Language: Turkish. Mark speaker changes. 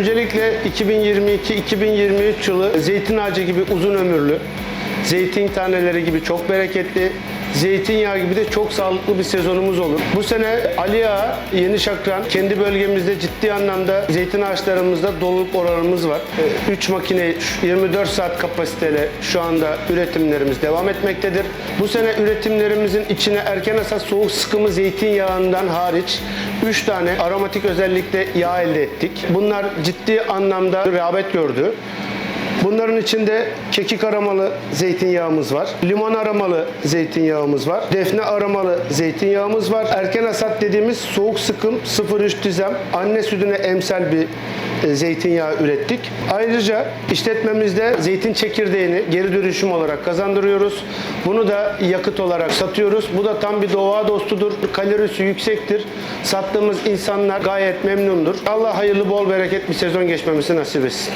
Speaker 1: Öncelikle 2022-2023 yılı zeytin ağacı gibi uzun ömürlü, zeytin taneleri gibi çok bereketli, zeytinyağı gibi de çok sağlıklı bir sezonumuz olur. Bu sene Ali Ağa, Yeni Şakran, kendi bölgemizde ciddi anlamda zeytin ağaçlarımızda doluluk oranımız var. 3 makine 24 saat kapasiteyle şu anda üretimlerimiz devam etmektedir. Bu sene üretimlerimizin içine erken hasat soğuk sıkımı zeytinyağından hariç 3 tane aromatik özellikle yağ elde ettik. Bunlar ciddi anlamda rağbet gördü. Bunların içinde kekik aromalı zeytinyağımız var. Limon aromalı zeytinyağımız var. Defne aromalı zeytinyağımız var. Erken hasat dediğimiz soğuk sıkım 0-3 dizem anne sütüne emsal bir e, zeytinyağı ürettik. Ayrıca işletmemizde zeytin çekirdeğini geri dönüşüm olarak kazandırıyoruz. Bunu da yakıt olarak satıyoruz. Bu da tam bir doğa dostudur. Kalorisi yüksektir. Sattığımız insanlar gayet memnundur. Allah hayırlı bol bereket bir sezon geçmemizi nasip etsin.